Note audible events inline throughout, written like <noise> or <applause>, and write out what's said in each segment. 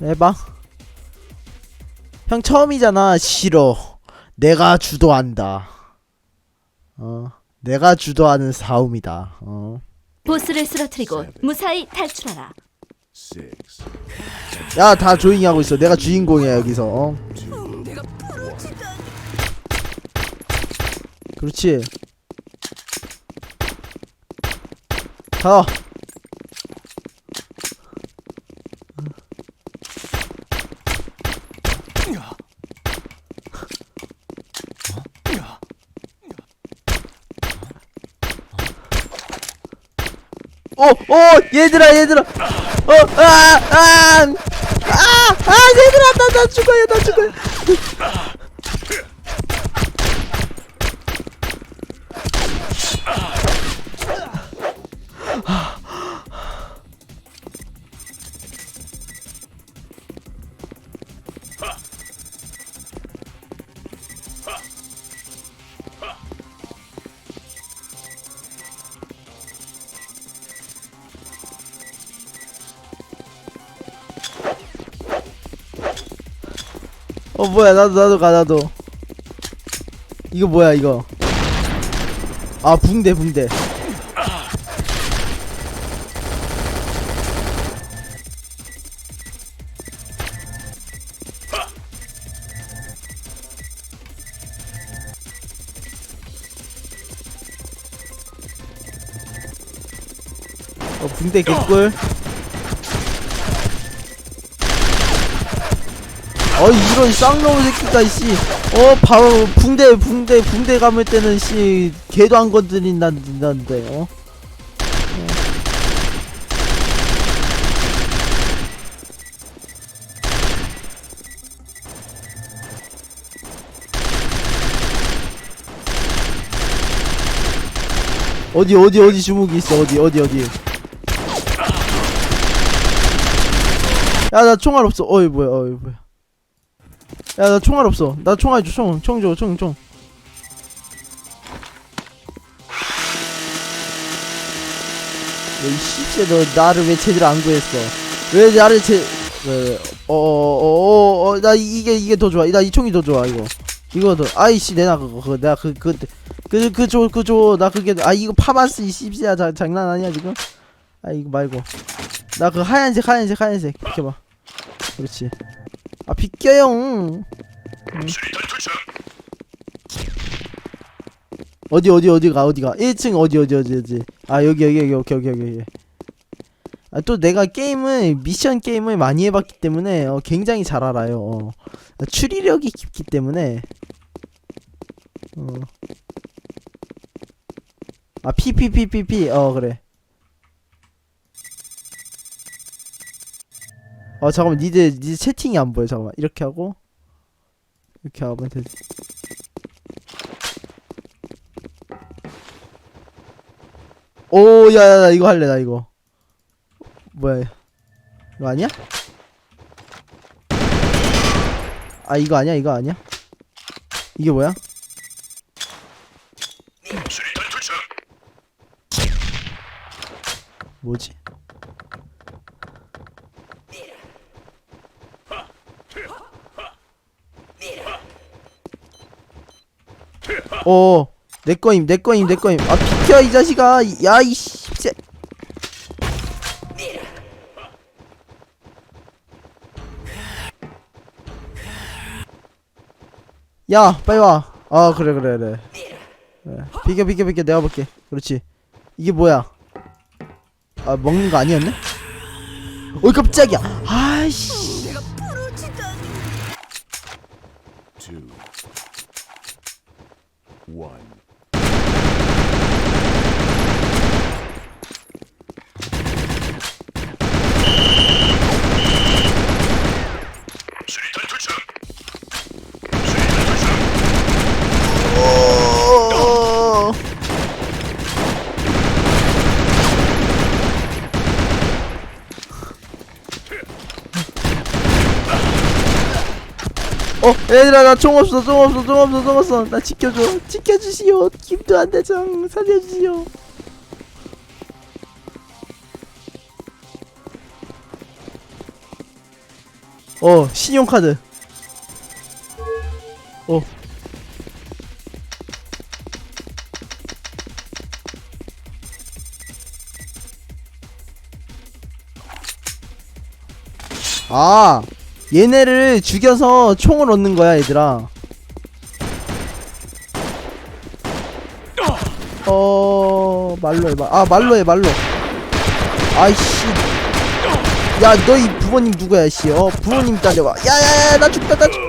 해봐. 형 처음이잖아. 싫어. 내가 주도한다. 어, 내가 주도하는 싸움이다. 어. 보스를 쓰러뜨리고 무사히 탈출하라. 야, 다 조용히 하고 있어. 내가 주인공이야 여기서. 어. 그렇지. 가. 오, 오, 얘들아, 얘들아. 어, 아, 아, 아, 아, 얘들아, 나, 나 죽어요, 나 죽어요. 어, 뭐야, 나도, 나도 가, 나도. 이거 뭐야, 이거. 아, 붕대, 붕대. 어, 붕대 개꿀. 어 이런 쌍놈의 새끼가 씨. 어 바로 붕대 붕대 붕대 감을 때는 씨 개도 안 건드린다는데 어. 어디 어디 어디 주먹이 있어 어디 어디 어디 야 나 총알 없어 어이 뭐야 어이 뭐야 야 나 총알 없어. 나 총알 줘총총줘총총. 너이 씨발 너 나를 왜 제대로 안 구했어? 왜 나를 제왜어어어어나 이게 이게 더 좋아. 나 이 총이 더 좋아 이거. 이거 더 아이씨 내놔 그거 그거. 내가 그그그그줘그줘나 그게 아 이거 파마스 이 씨비야. 자, 장난 아니야 지금? 아 이거 말고. 나 그 하얀색 하얀색 하얀색. 비켜봐. 그렇지 아 응. 어디 어디 어디가 어디가? 1층 어디 어디 어디 어디? 아 여기 여기 여기 오케이 오케이 오케이 아 또 내가 게임을 미션 게임을 많이 해봤기 때문에 어, 굉장히 잘 알아요. 어. 추리력이 깊기 때문에. 어. 아 PPPPP 어 그래 어 잠깐만 니들 니들 채팅이 안 보여 잠깐만 이렇게 하고 이렇게 하면 되지 오 야야야 이거 할래 나 이거 뭐야 이거 아니야? 아 이거 아니야 이거 아니야? 이게 뭐야? 뭐지? 어, 내 거임, 내 거임, 내 거임. 아, 비켜, 이 자식아. 야, 이 씨. 야, 빨리 와. 아, 그래, 그래, 그래. 그래. 비켜, 비켜, 비켜. 내가 볼게. 그렇지. 이게 뭐야? 아, 먹는 거 아니었네? 어이, 깜짝이야. 아이씨. One. 얘들아, 나 총 없어, 총 없어, 총 없어, 총 없어. 나 지켜줘. 지켜주시오. 김도한 대장, 살려주시오. 어 신용카드 어 아, 얘네를 죽여서 총을 얻는 거야, 얘들아. 어, 말로 해, 말. 아, 말로 해, 말로. 아이씨. 야, 너희 부모님 누구야, 씨. 어, 부모님 따려와. 야, 야, 야, 나 죽다, 나 죽.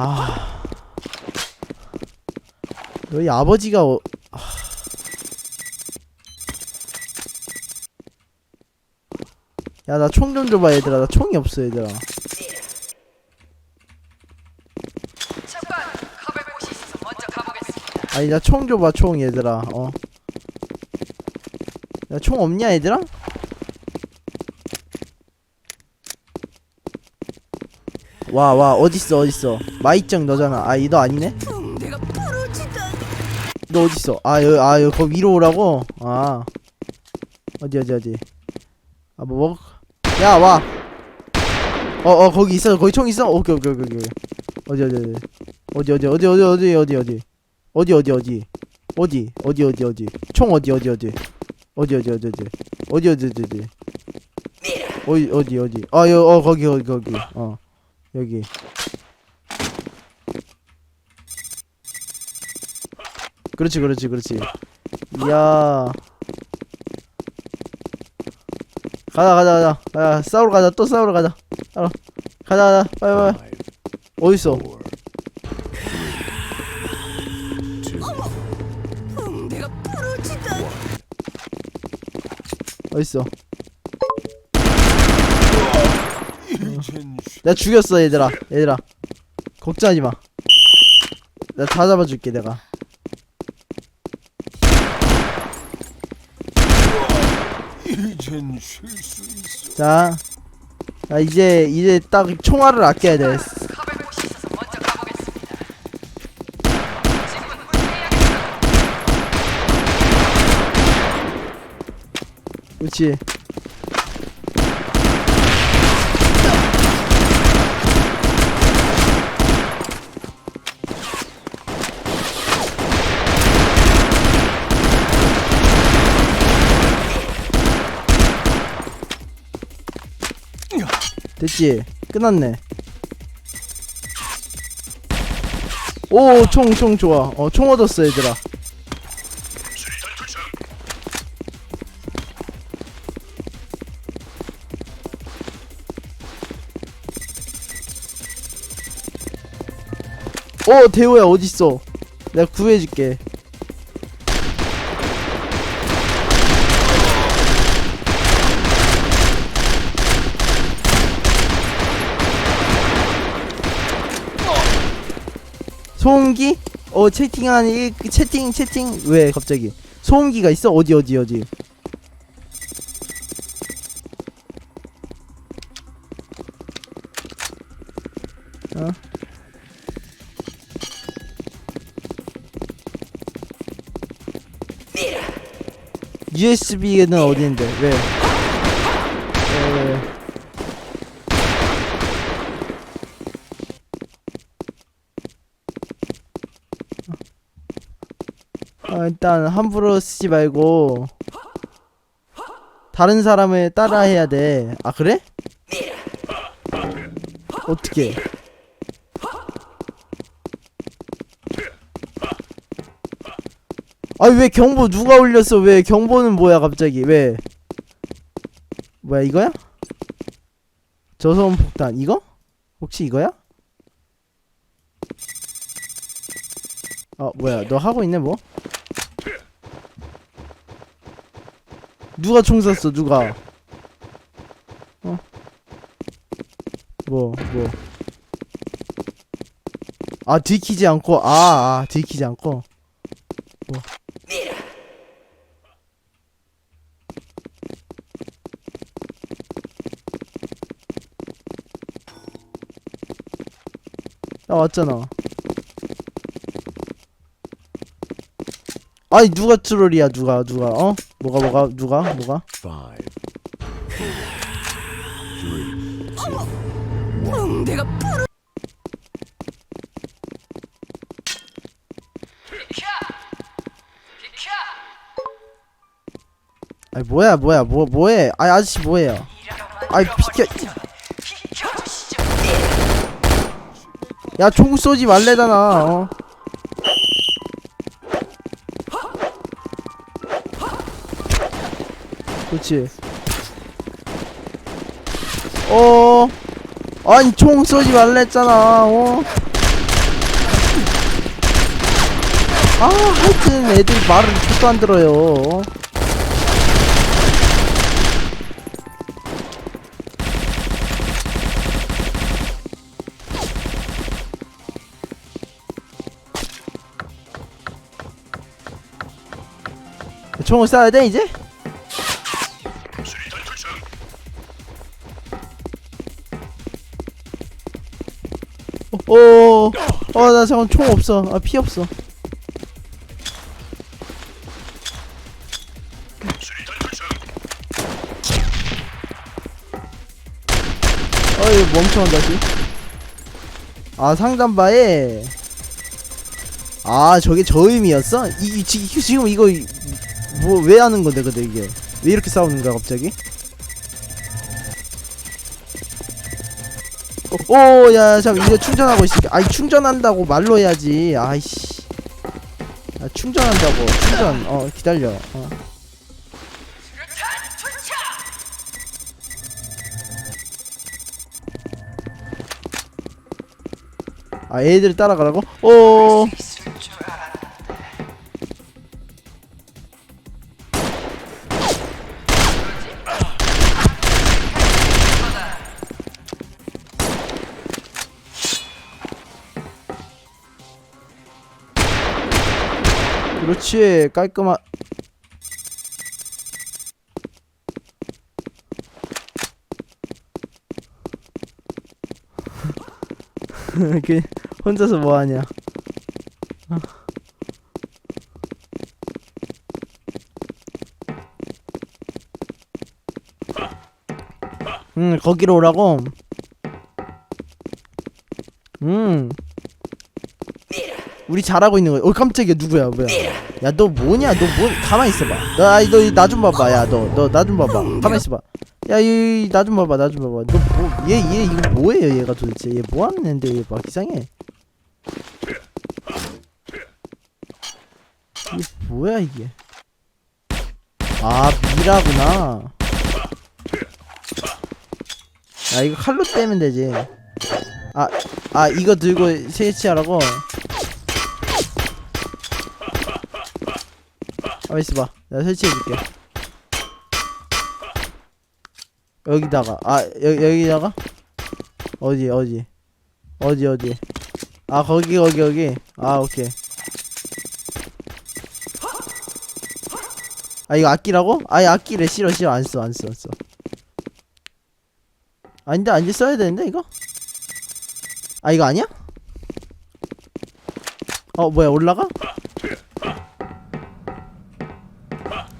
아. 너희 아버지가 어... 아. 야, 나 총 좀 줘봐, 얘들아. 나 총이 없어, 얘들아. 아니, 나 총 줘봐, 총, 얘들아. 어. 야, 총 없냐, 얘들아? 와, 와, 어딨어, 어딨어. 마이짱 너잖아. 아, 이 너 아니네? 너 어딨어? 아, 여기, 아, 여기, 거기 위로 오라고? 아. 어디, 어디, 어디. 아, 뭐, 먹, 야, 와. 어, 어, 거기 있어. 거기 총 있어? 오케이, 오케이, 오케이, 오케이. 어디, 어디, 어디. 어디, 어디, 어디, 어디, 어디, 어디, 어디. 어디, 어디, 어디. 어디, 어디, 어디, 어디. 총 어디, 어디, 어디. 어디, 어디, 어디, 어디. 어디, 어디, 어디, 어디. 어디, 어디, 어디. 아, 여, 어, 거기, 거기, 거기. 어. 여기. 그렇지, 그렇지, 그렇지. 이야. 가자, 가자, 가자. 야, 싸우러 가자. 또 싸우러 가자. 따라. 가자, 가자. 빨리, 빨리. 어딨어? 어딨어? 내가 죽였어 얘들아. 얘들아. 걱정하지 마. 내가 다 잡아줄게 내가. 자, 자 이제 이제 딱 총알을 아껴야 돼. 그렇지 됐지? 끝났네. 오 총 총 좋아. 어 총 얻었어 얘들아. 어 대호야 어딨어? 내가 구해줄게 소음기? 어 채팅하니 채팅 채팅 왜 갑자기 소음기가 있어 어디 어디 어디 어? USB는 어디인데 왜? 왜, 왜, 왜? 아, 일단 함부로 쓰지 말고 다른 사람을 따라 해야 돼. 아 그래? 어떻게? 아 왜 경보 누가 올렸어? 왜 경보는 뭐야 갑자기? 왜? 뭐야 이거야? 저소음 폭탄 이거? 혹시 이거야? 어 뭐야 너 하고 있네 뭐? 누가 총 쐈어 누가 어? 뭐 뭐. 아 들키지 않고 아, 아 들키지 않고 뭐. 야 왔잖아 아니 누가 트롤이야 누가 누가 어 뭐가 뭐가 누가 뭐가? Five, three, two, 내가 아니 뭐야 뭐야 뭐 뭐해? 아니 아저씨 뭐해요? 아이 비켜. 야 총 쏘지 말래잖아 어 그렇지 어 아니 총 쏘지 말랬잖아 어 아, 하여튼 애들이 말을 듣도 안 들어요. 어? 총을 쏴야 돼 이제? 어, 어, 어, 나 잠깐 총 없어. 아, 피 없어. 어이 멍청한 자식. 아 상단바에. 아 저게 저 의미였어? 이, 이 지- 지금 이거 뭐 왜 하는 건데 근데 이게 왜 이렇게 싸우는 거야 갑자기? 오야 잠 이거 충전하고 있을게. 아이 충전한다고 말로 해야지. 아이씨. 아 충전한다고 충전. 어 기다려. 어. 아 애들 따라가라고? 오. 그렇지 깔끔한 <laughs> 그 혼자서 뭐하냐? 음 거기로 오라고? 음. 우리 잘하고 있는 거야. 어 깜짝이야. 누구야? 뭐야 야 너 뭐냐? 너 뭐 가만히 있어봐. 너나 좀 봐봐. 야 너 너 나 좀 봐봐. 가만히 있어봐. 야나 좀 봐봐 나 좀 봐봐. 너뭐얘얘 이거 뭐예요? 얘가 도대체? 얘 뭐하는 애인데? 얘 막 이상해. 이게 뭐야 이게? 아 미라구나. 야 이거 칼로 떼면 되지. 아아 이거 들고 설치하라고 가만 있어봐. 내가 설치해줄게. 여기다가. 아 여, 여기다가? 어디 어디? 어디 어디? 아 거기 거기 거기. 아 오케이. 아 이거 아끼라고? 아이 아끼래 싫어 싫어. 안 써 안 써 안써. 아닌데 안돼 써야 되는데 이거? 아 이거 아니야? 어 뭐야 올라가?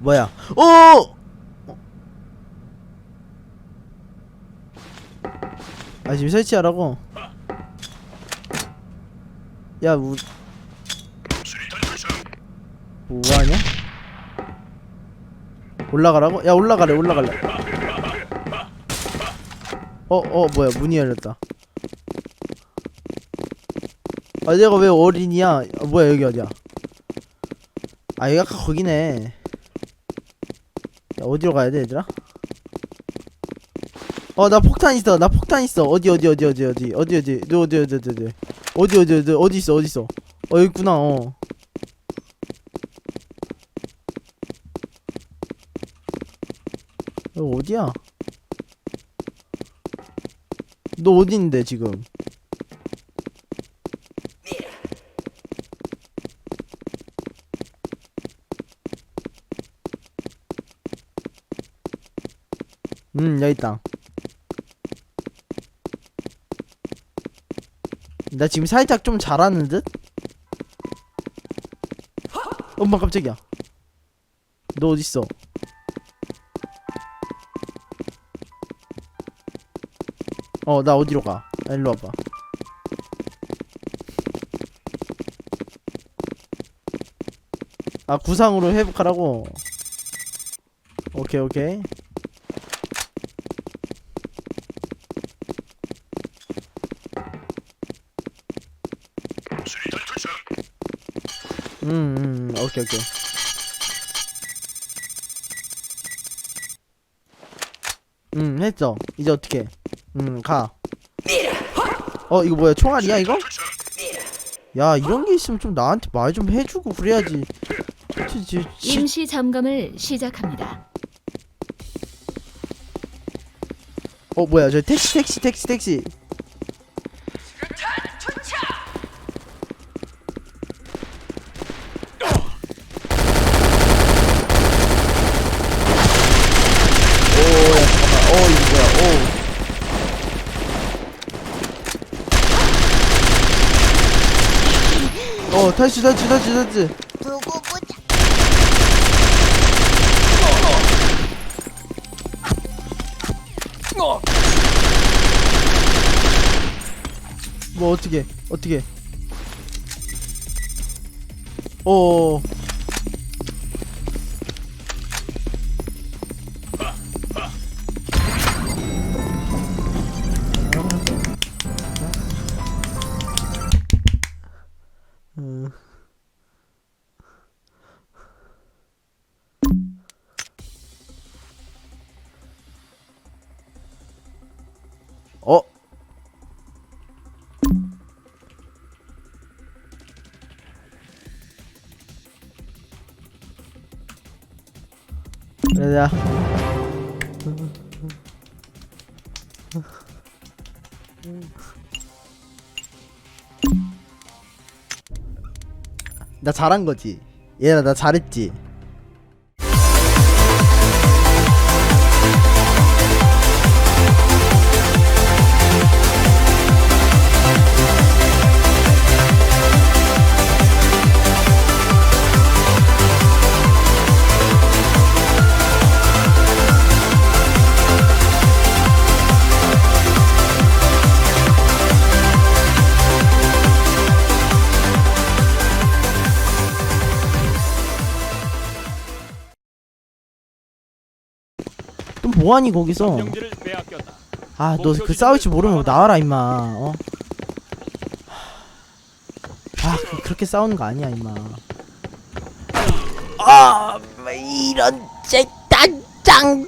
뭐야? 오! 아 지금 설치하라고? 야 우... 뭐하냐? 올라가라고? 야 올라가래 올라갈래. 어 어 뭐야 문이 열렸다. 아 내가 왜 어린이야? 아, 뭐야 여기 어디야? 아 여기 아까 거기네. 야, 어디로 가야 돼 얘들아? 어 나 폭탄 있어 나 폭탄 있어. 어디 어디 어디 어디 어디? 어디 어디? 너 어디 어디 어디 어디? 어디 어디 어디? 어디 있어 어디 있어? 어 여기 있구나 어. 여기 어디야? 너 어딘데 지금? 음 여기 있다. 나 지금 살짝 좀 잘하는 듯? 엄마 깜짝이야. 너 어딨어? 어 나 어디로 가? 아, 일로 와봐. 아 구상으로 회복하라고. 오케이 오케이 음, 음, 오케이, 오케이. 음, 했죠. 이제 어떻게? 음, 가. 어, 이거 뭐야? 총알이야, 이거? 야, 이런 게 있으면 좀 나한테 말 좀 해주고 그래야지. 지, 지, 지, 임시 점검을 시작합니다. 어, 뭐야? 저 택시, 택시, 택시, 택시. 오, 야, 잠깐만. 어, 이거 뭐야? 오. 어, 탈출, 탈출, 탈출, 탈출. 두고 보자. 뭐 어떻게 어떻게 어 그러자. 나 잘한 거지. 얘들아 나 잘했지 뭐하니 거기서. 아 너 그 싸울 줄 모르면 나와라 임마. 어? 아 그- 그렇게 싸우는 거 아니야 임마. 아 이런 쟤딴짱짱짱